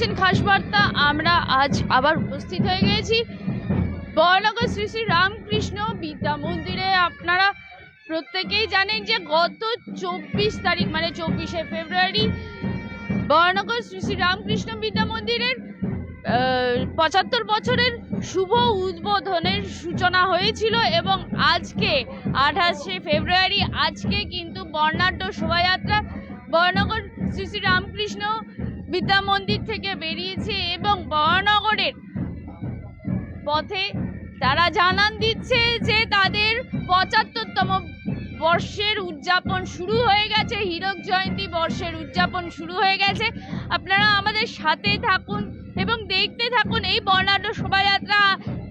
দেখছেন খাস বার্তা আমরা আজ আবার উপস্থিত হয়ে গিয়েছি বয়নগর শ্রী শ্রী রামকৃষ্ণ বিদ্যা মন্দিরে। আপনারা প্রত্যেকেই জানেন যে গত চব্বিশ তারিখ মানে চব্বিশে ফেব্রুয়ারি বয়নগর শ্রী শ্রী রামকৃষ্ণ বিদ্যা মন্দিরের পঁচাত্তর বছরের শুভ উদ্বোধনের সূচনা হয়েছিল এবং আজকে, আঠাশে ফেব্রুয়ারি, আজকে কিন্তু বর্ণাঢ্য শোভাযাত্রা। বয়নগর শ্রী শ্রী রামকৃষ্ণ বিদ্যা মন্দির থেকে বেরিয়েছে এবং বয়নগরের পথে তারা জানান দিচ্ছে যে তাদের পঁচাত্তরতম বর্ষের উদযাপন শুরু হয়ে গেছে। হীরক জয়ন্তী বর্ষের উদযাপন শুরু হয়ে গেছে। আপনারা আমাদের সাথে থাকুন এবং দেখতে থাকুন এই বর্ণাঢ্য শোভাযাত্রা।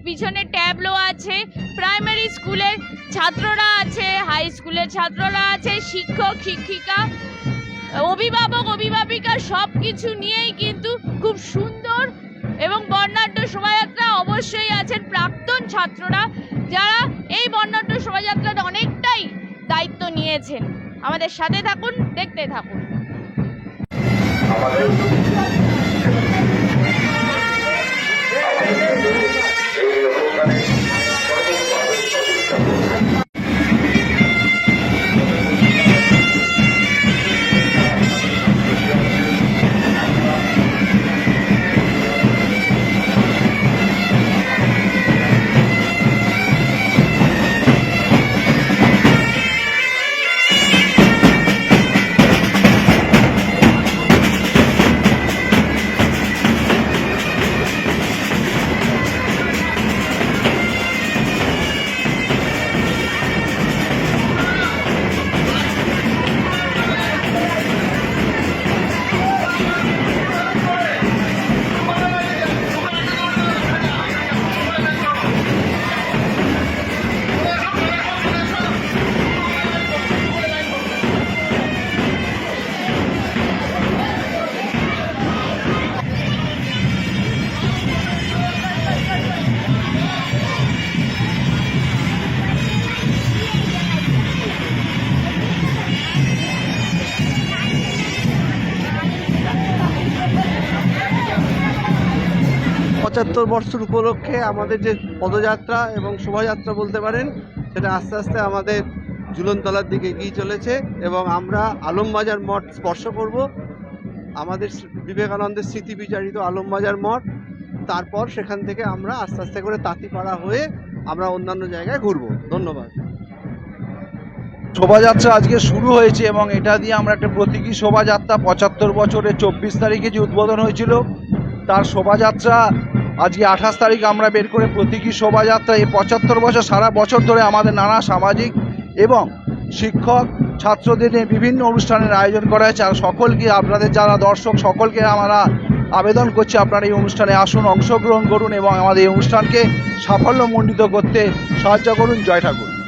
পিছনে ট্যাবলো আছে, প্রাইমারি স্কুলের ছাত্ররা আছে, হাই স্কুলের ছাত্ররা আছে, শিক্ষক, শিক্ষিকা অভিভাবক, অভিভাবিকা সব কিছু নিয়েই কিন্তু খুব সুন্দর এবং বর্ণাঢ্য শোভাযাত্রা অবশ্যই আছেন প্রাক্তন ছাত্ররা যারা এই বর্ণাঢ্য শোভাযাত্রার অনেকটাই দায়িত্ব নিয়েছেন। আমাদের সাথে থাকুন, দেখতে থাকুন। পঁচাত্তর বছর উপলক্ষে আমাদের যে পদযাত্রা এবং শোভাযাত্রা বলতে পারেন, সেটা আস্তে আস্তে আমাদের ঝুলনতলার দিকে এগিয়ে চলেছে এবং আমরা আলমবাজার মঠ স্পর্শ করব। আমাদের বিবেকানন্দের স্মৃতি বিচারিত আলমবাজার মঠ, তারপর সেখান থেকে আমরা আস্তে আস্তে করে তাঁতিপাড়া হয়ে আমরা অন্যান্য জায়গায় ঘুরবো। ধন্যবাদ। শোভাযাত্রা আজকে শুরু হয়েছে এবং এটা দিয়ে আমরা একটা প্রতীকী শোভাযাত্রা, পঁচাত্তর বছরের চব্বিশ তারিখে যে উদ্বোধন হয়েছিল, তার শোভাযাত্রা আজকে আঠাশ তারিখ আমরা বের করে প্রতীকী শোভাযাত্রা এই পঁচাত্তর বছর, সারা বছর ধরে আমাদের নানা সামাজিক এবং শিক্ষক ছাত্রদের নিয়ে বিভিন্ন অনুষ্ঠানের আয়োজন করা হয়েছে। আর সকলকে, আপনাদের যারা দর্শক, সকলকে আমরা আবেদন করছি আপনারা এই অনুষ্ঠানে আসুন, অংশগ্রহণ করুন এবং আমাদের এই অনুষ্ঠানকে সাফল্যমণ্ডিত করতে সাহায্য করুন। জয় ঠাকুর।